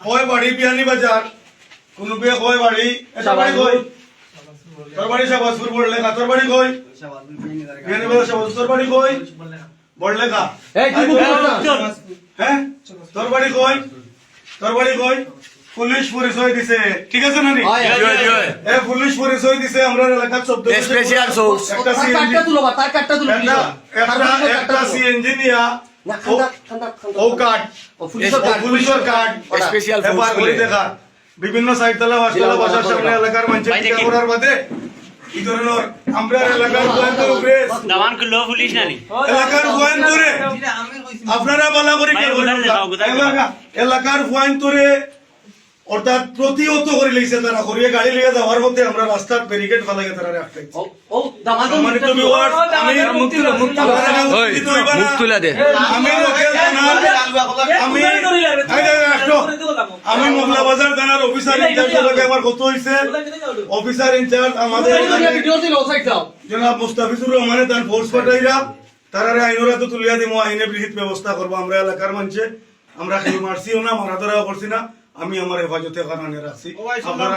কয় বাড়ি বিয়ানি বাজার কোন বিয়ে কয় বাড়ি এটা বাড়ি কই? তোর বাড়ি শাহবাজপুর বড়লে না তোর বাড়ি কই? বিয়ানি বাজার শাহবাজপুর তোর বাড়ি কই? বড়লে কা? এই, কি হ্যাঁ? তোর বাড়ি কই? তোর বাড়ি কই? পুলিশ পরিচয় দিছে। ঠিক আছে না হয়, হয়। এ পুলিশ পরিচয় দিছে আমরা এলাকার শব্দ. একটা তুলো বা, তার তুলো, তুলো। সিএনজি নিয়া না, খান্দা, খান্দা, খান্দা। ও কার্ড পুলিশের কার্ড, পুলিশের কার্ড ওটা। Special এবার force করে বলে। দেখা বিভিন্ন সাইডতলা বাসতলা বাসার সামনে এলাকার মানুষের টিকা করার বাদে এই ধরনের আমরা এলাকার গোয়েন্দার উপরে দামান করল পুলিশ নানি। এলাকার গোয়েন্দরে আপনারা বলা করে কে এলাকার গোয়েন্দরে অর্থাৎ প্রতিহত করে লইছে তারা করিয়ে গাড়ি লিয়ে যাওয়ার মধ্যে আমরা রাস্তার ব্যারিকেড তারা রাখতে আমি মোগলা বাজার থানার অফিসার ইনচার্জ আমার কত হইছে অফিসার ইনচার্জ আমাদের। জনাব মুস্তাফিজুর রহমানে তার ফোর্স পাঠাইরা তারারে আইনরা তো তুলিয়া দিমু আইনে বিহিত ব্যবস্থা করব আমরা এলাকার মানুষে আমরা মারছিও না মারা ধরাও করছি না আমি আমার হেফাজতে কারণে রাখছি। আপনারা